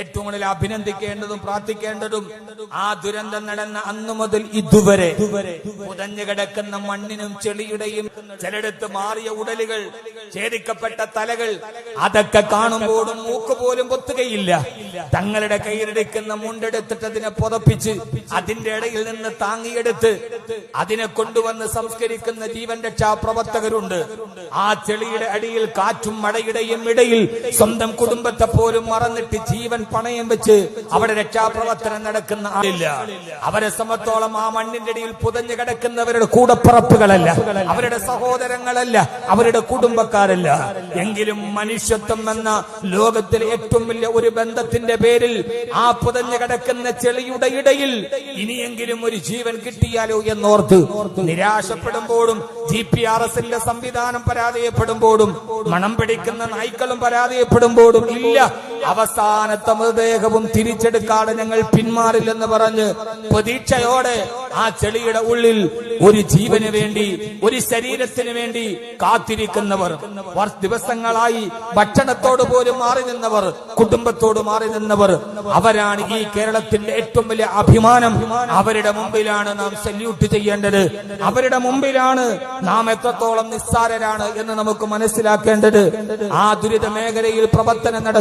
ഏറ്റവും കൂടുതൽ അഭിനന്ദിക്കേണ്ടതും പ്രാർത്ഥിക്കേണ്ടതും ആ ദുരന്തം നടന്ന അന്നു മുതൽ ഇതുവരെ പുതഞ്ഞു കിടക്കുന്ന മണ്ണിനും ചെളിയുടെയും ചിലടത്ത് മാറിയ ഉടലുകൾ ഛേദിക്കപ്പെട്ട തലകൾ അതൊക്കെ കാണുമ്പോഴും മൂക്ക് പോലും പൊത്തുകയില്ല. തങ്ങളുടെ കയ്യിലെടുക്കുന്ന മുണ്ടെടുത്തിട്ട് അതിനെ പുതപ്പിച്ച് അതിന്റെ ഇടയിൽ നിന്ന് താങ്ങിയെടുത്ത് അതിനെ കൊണ്ടുവന്ന് സംസ്കരിക്കുന്ന ജീവൻ രക്ഷാ പ്രവർത്തകരുണ്ട്. ആ ചെളിയുടെ അടിയിൽ കാറ്റും മഴയുടെയും ഇടയിൽ സ്വന്തം കുടുംബത്തെ പോലും മറന്നിട്ട് ജീവൻ പണയം വെച്ച് അവിടെ രക്ഷാപ്രവർത്തനം നടക്കുന്ന ആളില്ല. അവരെ സമത്തോളം ആ മണ്ണിന്റെ അടിയിൽ പുതഞ്ഞു കിടക്കുന്നവരുടെ കൂടപ്പുറപ്പുകളല്ല. അവരുടെ സഹോദരങ്ങളല്ല. അവരുടെ കുടുംബക്കാരല്ല. എങ്കിലും മനുഷ്യത്വം എന്ന ലോകത്തിലെ ഏറ്റവും വലിയ ഒരു ബന്ധത്തിന്റെ പേരിൽ ആ പുതഞ്ഞു കിടക്കുന്ന ചെളിയുടെ ഇടയിൽ ഇനിയെങ്കിലും ഒരു ജീവൻ കിട്ടിയാലോ എന്നോർത്ത് നിരാശപ്പെടുമ്പോഴും ജി പി ആർ എസിന്റെ സംവിധാനം പരാജയപ്പെടുമ്പോഴും മണം പിടിക്കുന്ന നായ്ക്കളും പരാജയപ്പെടുമ്പോഴും ഇല്ല. അവസാനത്തെ മൃതദേഹവും തിരിച്ചെടുക്കാതെ ഞങ്ങൾ പിന്മാറില്ലെന്ന് പറഞ്ഞ് പ്രതീക്ഷയോടെ ആ ചെളിയുടെ ഉള്ളിൽ ഒരു ജീവന് വേണ്ടി ഒരു ശരീരത്തിന് വേണ്ടി കാത്തിരിക്കുന്നവർ വർ- ദിവസങ്ങളായി ഭക്ഷണത്തോട് പോലും മാറി നിന്നവർ കുടുംബത്തോട് മാറി നിന്നവർ അവരാണ് ഈ കേരളത്തിന്റെ ഏറ്റവും വലിയ അഭിമാനം. അവരുടെ മുമ്പിലാണ് നാം സല്യൂട്ട് ചെയ്യേണ്ടത്. അവരുടെ മുമ്പിലാണ് നാം എത്രത്തോളം നിസ്സാരരാണ് എന്ന് നമുക്ക് മനസ്സിലാക്കേണ്ടത്. ആ ദുരിത മേഖലയിൽ പ്രവർത്തനം നട